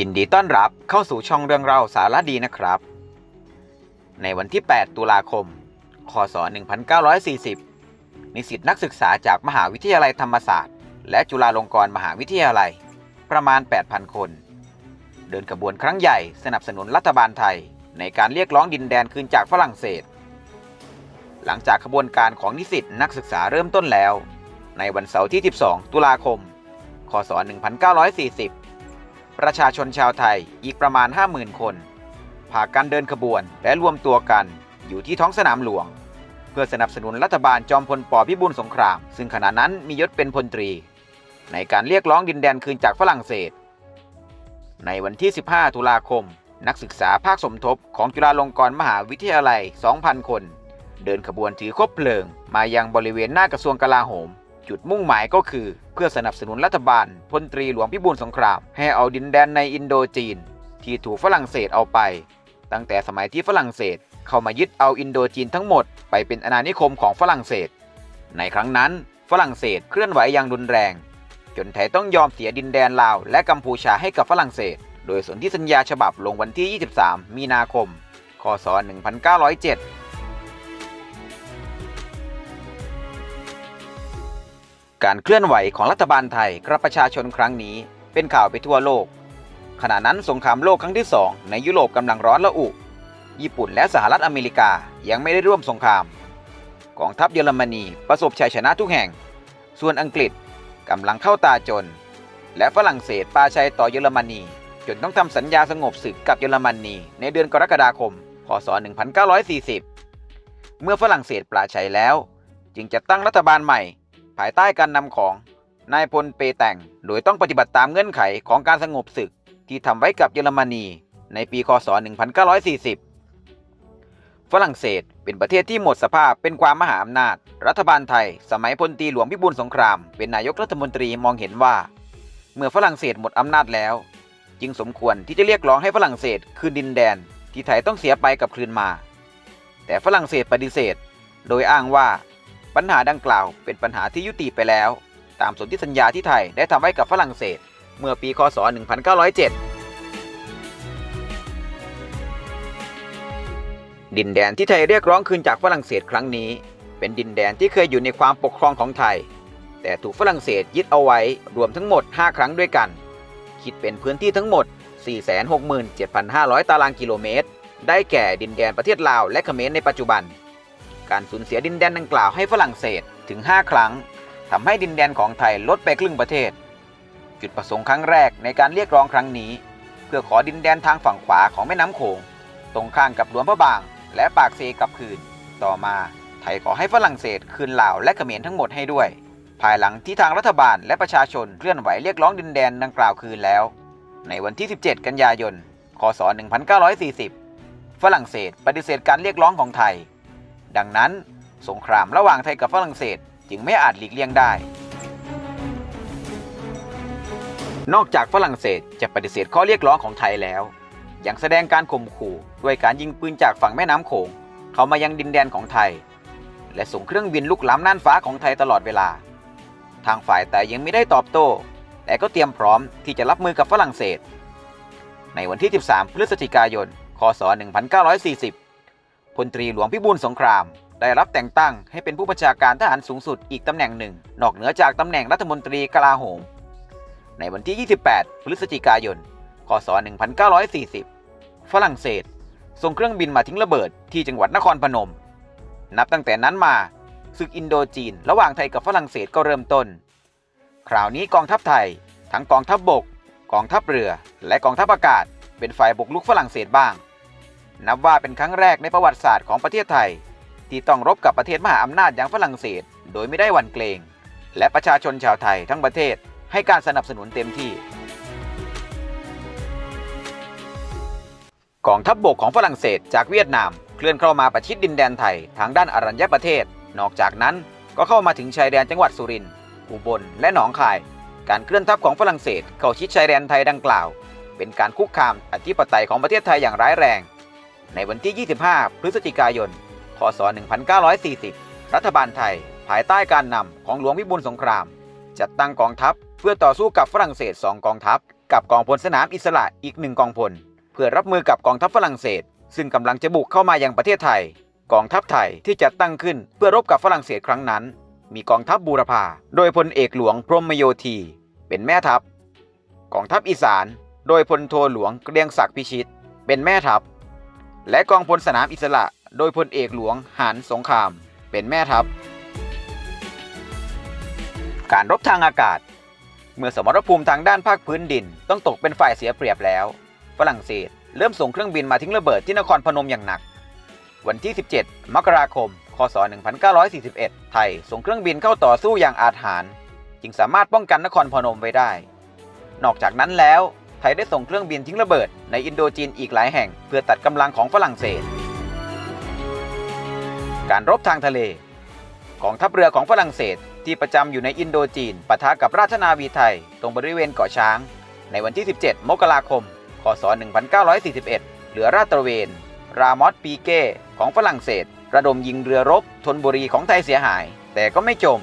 ยินดีต้อนรับเข้าสู่ช่องเรื่องเล่าสารดีนะครับ ในวันที่ 8 ตุลาคม คศ 1940 นิสิตนักศึกษาจากมหาวิทยาลัยธรรมศาสตร์ และจุฬาลงกรณ์มหาวิทยาลัย ประมาณ 8,000 คน เดินขบวนครั้งใหญ่สนับสนุนรัฐบาลไทย ในการเรียกร้องดินแดนคืนจากฝรั่งเศส หลังจากขบวนการของนิสิตนักศึกษาเริ่มต้นแล้ว ในวันเสาร์ที่ 12 ตุลาคม คศ 1940 ประชาชนชาวไทยอีกประมาณ 50,000 คนพากันเดินขบวนและรวมตัวกันอยู่ที่ท้องสนามหลวง เพื่อสนับสนุนรัฐบาลจอมพลปพิบูลสงคราม ซึ่งขณะนั้นมียศเป็นพลตรี ในการเรียกร้องดินแดนคืนจากฝรั่งเศส ในวันที่ 15 ตุลาคม นักศึกษาภาคสมทบของจุฬาลงกรณ์มหาวิทยาลัย 2,000 คน เดินขบวนถือคบเพลิง มายังบริเวณหน้ากระทรวงกลาโหม จุดมุ่งหมายก็คือ เพื่อสนับสนุนรัฐบาลพลตรีหลวงพิบูลสงคราม ให้เอาดินแดนในอินโดจีน ที่ถูกฝรั่งเศสเอาไป ตั้งแต่สมัยที่ฝรั่งเศสเข้ามายึดเอาอินโดจีนทั้งหมดไปเป็นอาณานิคมของฝรั่งเศส ในครั้งนั้น ฝรั่งเศสเคลื่อนไหวอย่างรุนแรง จนไทยต้องยอมเสียดินแดนลาว และกัมพูชาให้กับฝรั่งเศส โดยสนธิสัญญาฉบับลงวันที่ 23 มีนาคม คศ 1907 การเคลื่อนไหวของรัฐบาลไทยกับประชาชนครั้งนี้ เป็นข่าวไปทั่วโลก ขณะนั้นสงครามโลกครั้งที่สองในยุโรปกำลังร้อนระอุ ญี่ปุ่นและสหรัฐอเมริกายังไม่ได้ร่วมสงคราม กองทัพเยอรมนีประสบชัยชนะทุกแห่ง ส่วนอังกฤษกำลังเข้าตาจน และฝรั่งเศสปาชัยต่อเยอรมนี จนต้องทำสัญญาสงบศึกกับเยอรมนีในเดือนกรกฎาคม พศ 1940 เมื่อฝรั่งเศสปราชัยแล้ว จึงจะตั้งรัฐบาลใหม่ ภายใต้การนำของนายพลเปแต่ง โดยต้องปฏิบัติตามเงื่อนไขของการสงบศึกที่ทำไว้กับเยอรมนีในปีคศ 1940 ฝรั่งเศสเป็นประเทศที่หมดสภาพเป็นความมหาอำนาจ รัฐบาลไทย สมัยพลตรีหลวงพิบูลสงคราม เป็นนายกรัฐมนตรีมองเห็นว่า เมื่อฝรั่งเศสหมดอำนาจแล้ว จึงสมควรที่จะเรียกร้องให้ฝรั่งเศสคืนดินแดนที่ไทยต้องเสียไปกับคืนมา แต่ฝรั่งเศสปฏิเสธ โดยอ้างว่า ปัญหาดังกล่าวเป็นปัญหาที่ยุติไปแล้ว ตามสนธิสัญญาที่ไทยได้ทำไว้กับฝรั่งเศส เมื่อปีคศ 1907 ดินแดนที่ไทยเรียกร้องคืนจากฝรั่งเศสครั้งนี้ เป็นดินแดนที่เคยอยู่ในความปกครองของไทย แต่ถูกฝรั่งเศสยึดเอาไว้รวมทั้งหมด 5 ครั้งด้วยกัน คิดเป็นพื้นที่ทั้งหมด 467,500 ตารางกิโลเมตร ได้แก่ดินแดนประเทศลาวและเขมรในปัจจุบัน การสูญเสียดินแดนดังกล่าวให้ฝรั่งเศสถึง 5 ครั้งทำให้ดินแดนของไทยลดไปครึ่งประเทศ จุดประสงค์ครั้งแรกในการเรียกร้องครั้งนี้ เพื่อขอดินแดนทางฝั่งขวาของแม่น้ำโขง ตรงข้ามกับหลวงพระบาง และปากเซกลับคืน ต่อมาไทยขอให้ฝรั่งเศสคืนลาวและเขมรทั้งหมดให้ด้วย ภายหลังที่ทางรัฐบาลและประชาชนเคลื่อนไหวเรียกร้องดินแดนดังกล่าวคืนแล้ว ในวันที่ 17 กันยายน คศ 1940 ฝรั่งเศสปฏิเสธการเรียกร้องของไทย ดังนั้น สงครามระหว่างไทยกับฝรั่งเศสจึงไม่อาจหลีกเลี่ยงได้ นอกจากฝรั่งเศสจะปฏิเสธข้อเรียกร้องของไทยแล้ว ยังแสดงการข่มขู่ด้วยการยิงปืนจากฝั่งแม่น้ำโขงเข้ามายังดินแดนของไทย และส่งเครื่องบินลุกล้ำน่านฟ้าของไทยตลอดเวลา ทางฝ่ายแต่ยังไม่ได้ตอบโต้ แต่ก็เตรียมพร้อมที่จะรับมือกับฝรั่งเศส ในวันที่ 13 พฤศจิกายน คศ 1940 พลตรีหลวงพิบูลสงคราม ได้รับแต่งตั้งให้เป็นผู้บัญชาการทหารสูงสุดอีกตำแหน่งหนึ่ง นอกเหนือจากตำแหน่งรัฐมนตรีกลาโหม ในวันที่ 28 พฤศจิกายน คศ 1940 ฝรั่งเศสส่งเครื่องบินมาทิ้งระเบิดที่จังหวัดนครพนม นับตั้งแต่นั้นมาศึกอินโดจีน ระหว่างไทยกับฝรั่งเศสก็เริ่มต้น คราวนี้กองทัพไทย ทั้งกองทัพบบก กองทัพเรือ และกองทัพอากาศ เป็นฝ่ายบุกลุกฝรั่งเศสบ้าง นับว่าเป็นครั้งแรกในประวัติศาสตร์ของประเทศไทย ที่ต้องรบกับประเทศมหาอำนาจอย่างฝรั่งเศส โดยไม่ได้หวั่นเกรง และประชาชนชาวไทยทั้งประเทศให้การสนับสนุนเต็มที่ กองทัพบบกของฝรั่งเศสจากเวียดนาม เคลื่อนเข้ามาประชิดดินแดนไทยทางด้านอรัญญประเทศ นอกจากนั้นก็เข้ามาถึงชายแดนจังหวัดสุรินทร์อุบลและหนองคาย การเคลื่อนทัพของฝรั่งเศสเข้าชิดชายแดนไทยดังกล่าว เป็นการคุกคามอธิปไตยของประเทศไทยอย่างร้ายแรง ในวันที่ 25 พฤศจิกายน พศ 1940 รัฐบาลไทยภายใต้การนำของหลวงพิบูลสงคราม จัดตั้งกองทัพเพื่อต่อสู้กับฝรั่งเศสสองกองทัพ กับกองพลสนามอิสระอีกหนึ่งกองพล เพื่อรับมือกับกองทัพฝรั่งเศส ซึ่งกำลังจะบุกเข้ามายังประเทศไทย กองทัพไทยที่จัดตั้งขึ้นเพื่อรบกับฝรั่งเศสครั้งนั้น มีกองทัพบูรพาโดยพลเอกหลวงพรหมโยธี เป็นแม่ทัพ กองทัพอีสาน โดยพลโทหลวงเกรียงศักดิ์พิชิต เป็นแม่ทัพ และกองพลสนามอิสระ โดยพลเอกหลวงหานสงคราม เป็นแม่ทัพ การรบทางอากาศ เมื่อสมรภูมิทางด้านภาคพื้นดิน ต้องตกเป็นฝ่ายเสียเปรียบแล้ว ฝรั่งเศสเริ่มส่งเครื่องบินมาทิ้งระเบิดที่นครพนมอย่างหนัก วันที่ 17 มกราคม คศ 1941 ไทยส่งเครื่องบินเข้าต่อสู้อย่างอาถรรพ์จึงสามารถป้องกันนครพนมไว้ได้ นอกจากนั้นแล้ว ยได้ส่งเครื่องบินทิ้งระเบิดในอินโดจีนอีกหลายแห่ง เพื่อตัดกำลังของฝรั่งเศส การรบทางทะเลกองทัพเรือของฝรั่งเศสที่ประจำอยู่ในอินโดจีนปะทะกับราชนาวีไทย ตรงบริเวณเกาะช้าง ในวันที่ 17 มกราคม คศ 1941 เหลือราตระเวน รามอสปีเก้ของฝรั่งเศส ระดมยิงเรือรบธนบุรีของไทยเสียหาย แต่ก็ไม่จม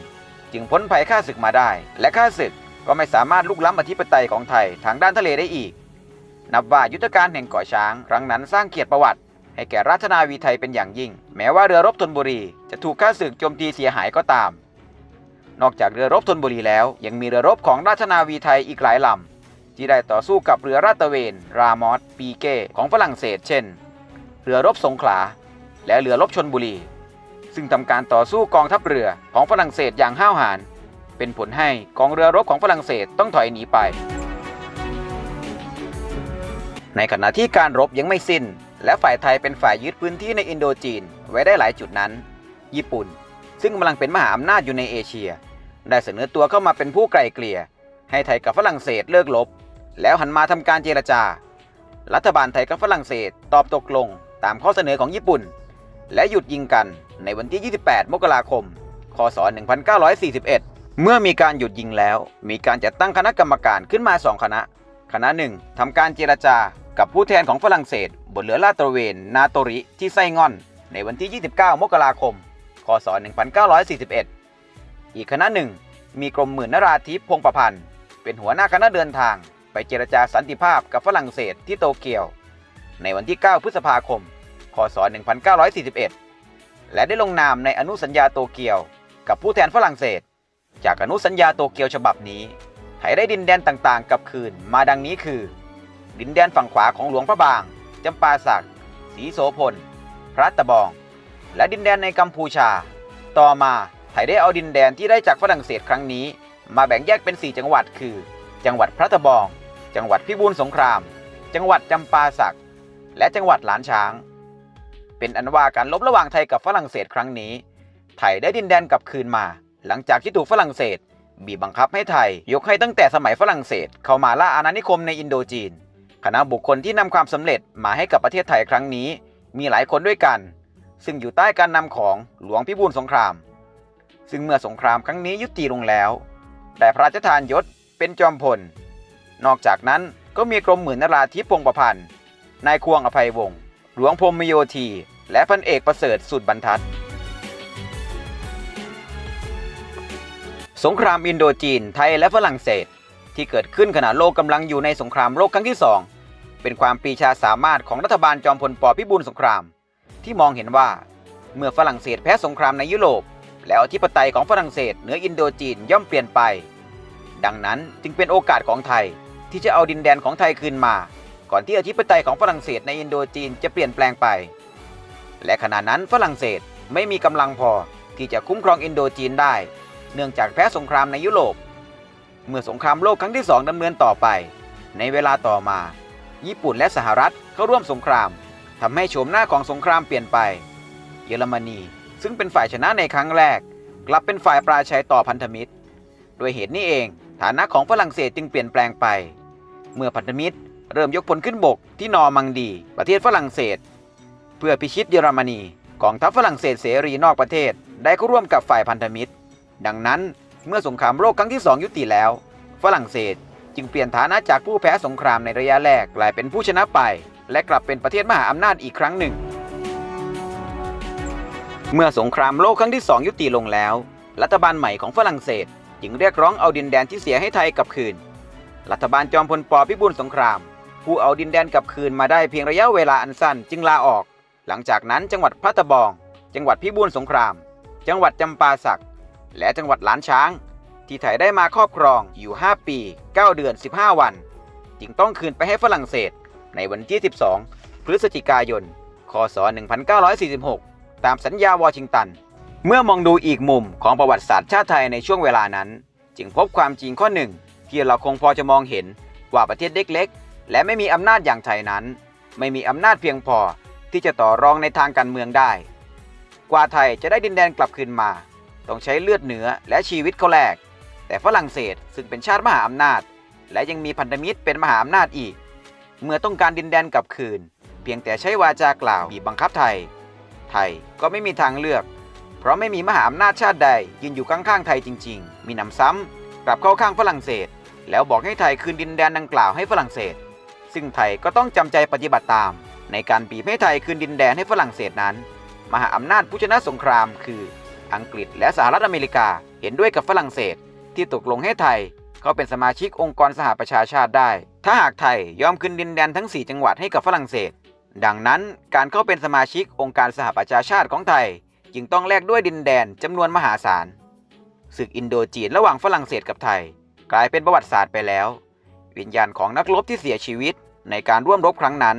จึงพ้นภัยข้าศึกมาได้ และข้าศึก ก็ไม่สามารถลุกล้ำอธิปไตยของไทยทางด้านทะเลได้อีก นับว่ายุทธการแห่งเกาะช้าง ครั้งนั้นสร้างเกียรติประวัติ ให้แก่ราชนาวีไทยเป็นอย่างยิ่ง แม้ว่าเรือรบธนบุรีจะถูกข้าศึกโจมตีเสียหายก็ตาม นอกจากเรือรบธนบุรีแล้ว ยังมีเรือรบของราชนาวีไทยอีกหลายลำที่ได้ต่อสู้กับเรือราตะเวน รามอสปีเก้ของฝรั่งเศส เช่น เรือรบสงขลา และเรือรบชนบุรี ซึ่งทำการต่อสู้กองทัพเรือของฝรั่งเศสอย่างห้าวหาญ เป็นผลให้กองเรือรบของฝรั่งเศสต้องถอยหนีไป ในขณะที่การรบยังไม่สิ้น และฝ่ายไทยเป็นฝ่ายยึดพื้นที่ในอินโดจีนไว้ได้หลายจุดนั้น ญี่ปุ่น ซึ่งกำลังเป็นมหาอำนาจอยู่ในเอเชีย ได้เสนอตัวเข้ามาเป็นผู้ไกล่เกลี่ย ให้ไทยกับฝรั่งเศสเลิกรบแล้วหันมาทำการเจรจา รัฐบาลไทยกับฝรั่งเศสตอบตกลงตามข้อเสนอของญี่ปุ่น และหยุดยิงกันในวันที่ 28 มกราคม คศ 1941 เมื่อมีการหยุดยิงแล้ว มีการจัดตั้งคณะกรรมการขึ้นมาสองคณะ คณะหนึ่งทำการเจรจากับผู้แทนของฝรั่งเศส บนเรือลาดตระเวนนาโตริที่ไซงอน ในวันที่ 29 มกราคม คศ 1941 อีกคณะหนึ่งมีกรมหมื่นนราธิปพงประพันธ์ เป็นหัวหน้าคณะเดินทาง ไปเจรจาสันติภาพกับฝรั่งเศสที่โตเกียว ในวันที่ 9 พฤษภาคม คศ 1941 และได้ลงนามในอนุสัญญาโตเกียว กับผู้แทนฝรั่งเศส จากอนุสัญญาโตเกียวฉบับนี้ไทยได้ดินแดนต่างๆกลับคืนมาดังนี้คือ ดินแดนฝั่งขวาของหลวงพระบางจำปาสักศรีโสพล พระตะบอง และดินแดนในกัมพูชา ต่อมาไทยได้เอาดินแดนที่ได้จากฝรั่งเศสครั้งนี้ มาแบ่งแยกเป็น 4 จังหวัดคือ จังหวัดพระตะบอง จังหวัดพิบูลสงคราม จังหวัดจำปาสัก และจังหวัดหลานช้าง เป็นอันว่าการลบระหว่างไทยกับฝรั่งเศสครั้งนี้ ไทยได้ดินแดนกลับคืนมา หลังจากที่ถูกฝรั่งเศส บีบบังคับให้ไทย ยกให้ตั้งแต่สมัยฝรั่งเศส เข้ามาล่าอาณานิคมในอินโดจีน คณะบุคคลที่นำความสำเร็จมาให้กับประเทศไทยครั้งนี้ มีหลายคนด้วยกัน ซึ่งอยู่ใต้การนำของหลวงพิบูลสงคราม ซึ่งเมื่อสงครามครั้งนี้ยุติลงแล้ว แต่พระราชทานยศเป็นจอมพล นอกจากนั้นก็มีกรมหมื่นนราธิปพงประพันธ์นายควงอภัยวงศ์หลวงพรหมโยธี และพันเอกประเสริฐสุดบรรทัด สงครามอินโดจีน ไทยและฝรั่งเศส ที่เกิดขึ้นขณะโลกกำลังอยู่ในสงครามโลกครั้งที่สองเป็นความปีชาสามารถของรัฐบาลจอมพลปพิบูลสงคราม ที่มองเห็นว่าเมื่อฝรั่งเศสแพ้สงครามในยุโรป แล้วอธิปไตยของฝรั่งเศสเหนืออินโดจีนย่อมเปลี่ยนไป ดังนั้นจึงเป็นโอกาสของไทยที่จะเอาดินแดนของไทยคืนมา ก่อนที่อธิปไตยของฝรั่งเศสในอินโดจีนจะเปลี่ยนแปลงไป และขณะนั้นฝรั่งเศสไม่มีกำลังพอที่จะคุ้มครองอินโดจีนได้ เนื่องจากแพ้สงครามในยุโรป เมื่อสงครามโลกครั้งที่สองดำเนินต่อไป ในเวลาต่อมา ญี่ปุ่นและสหรัฐเข้าร่วมสงครามทำให้โฉมหน้าของสงครามเปลี่ยนไป เยอรมนี ซึ่งเป็นฝ่ายชนะในครั้งแรก กลับเป็นฝ่ายปราชัยต่อพันธมิตร โดยเหตุนี้เองฐานะของฝรั่งเศสจึงเปลี่ยนแปลงไป เมื่อพันธมิตร เริ่มยกพลขึ้นบกที่นอร์มังดี ประเทศฝรั่งเศส เพื่อพิชิตเยอรมนีกองทัพฝรั่งเศสเสรีนอกประเทศได้เข้าร่วมกับฝ่ายพันธมิตร ดังนั้นเมื่อสงครามโลกครั้งที่สองยุติแล้ว ฝรั่งเศสจึงเปลี่ยนฐานะจากผู้แพ้สงครามในระยะแรกกลายเป็นผู้ชนะไป และกลับเป็นประเทศมหาอำนาจอีกครั้งหนึ่ง เมื่อสงครามโลกครั้งที่สองยุติลงแล้ว รัฐบาลใหม่ของฝรั่งเศส จึงเรียกร้องเอาดินแดนที่เสียให้ไทยกลับคืน รัฐบาลจอมพลปพิบูลสงคราม ผู้เอาดินแดนกลับคืนมาได้เพียงระยะเวลาอันสั้นจึงลาออก หลังจากนั้นจังหวัดพระตะบอง จังหวัดพิบูลสงคราม จังหวัดจำปาสัก และจังหวัดหลานช้าง ที่ไทยได้มาครอบครองอยู่ 5 ปี 9 เดือน 15 วัน จึงต้องคืนไปให้ฝรั่งเศส ในวันที่ 12 พฤศจิกายน คศ 1946 ตามสัญญาวอชิงตัน เมื่อมองดูอีกมุมของประวัติศาสตร์ชาติไทยในช่วงเวลานั้น จึงพบความจริงข้อหนึ่ง ที่เราคงพอจะมองเห็นว่าประเทศเล็กๆ และไม่มีอำนาจอย่างไทยนั้น ไม่มีอำนาจเพียงพอที่จะต่อรองในทางการเมืองได้ กว่าไทยจะได้ดินแดนกลับคืนมา ต้องใช้เลือดเนื้อและชีวิตเขาแลก แต่ฝรั่งเศสซึ่งเป็นชาติมหาอำนาจ และยังมีพันธมิตรเป็นมหาอำนาจอีก เมื่อต้องการดินแดนกลับคืน เพียงแต่ใช้วาจากล่าวบีบบังคับไทย ไทยก็ไม่มีทางเลือก เพราะไม่มีมหาอำนาจชาติใดยืนอยู่ข้างๆไทยจริง ๆ มีหนำซ้ำกลับเข้าข้างฝรั่งเศส แล้วบอกให้ไทยคืนดินแดนดังกล่าวให้ฝรั่งเศส ซึ่งไทยก็ต้องจำใจปฏิบัติตาม ในการบีบให้ไทยคืนดินแดนให้ฝรั่งเศสนั้น มหาอำนาจผู้ชนะสงครามคือ อังกฤษและสหรัฐอเมริกาเห็นด้วยกับฝรั่งเศส ที่ตกลงให้ไทยเข้าเป็นสมาชิกองค์กรสหประชาชาติได้ ถ้าหากไทยยอมคืนดินแดนทั้ง 4 จังหวัดให้กับฝรั่งเศส ดังนั้นการเข้าเป็นสมาชิกองค์การสหประชาชาติของไทย จึงต้องแลกด้วยดินแดนจำนวนมหาศาลศึกอินโดจีนระหว่างฝรั่งเศสกับไทย กลายเป็นประวัติศาสตร์ไปแล้ว วิญญาณของนักรบที่เสียชีวิตในการร่วมรบครั้งนั้น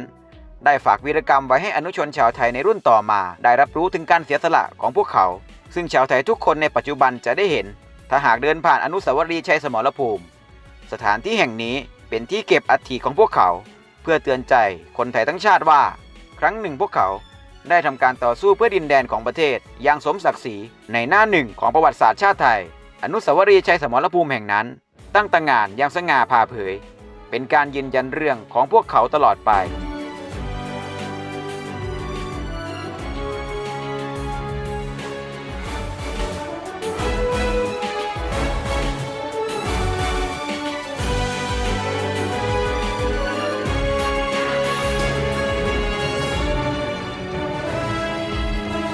ได้ฝากวีรกรรมไว้ให้อนุชนชาวไทยในรุ่นต่อมา ได้รับรู้ถึงการเสียสละของพวกเขา ซึ่งชาวไทยทุกคนในปัจจุบันจะได้เห็น ถ้าหากเดินผ่านอนุสาวรีย์ชัยสมรภูมิ สถานที่แห่งนี้เป็นที่เก็บอัฐิของพวกเขา เพื่อเตือนใจคนไทยทั้งชาติว่า ครั้งหนึ่งพวกเขาได้ทำการต่อสู้เพื่อดินแดนของประเทศอย่างสมศักดิ์ศรีในหน้าหนึ่งของประวัติศาสตร์ชาติไทย อนุสาวรีย์ชัยสมรภูมิแห่งนั้น ตั้งตางานอย่างสง่าผ่าเผย เป็นการยืนยันเรื่องของพวกเขาตลอดไป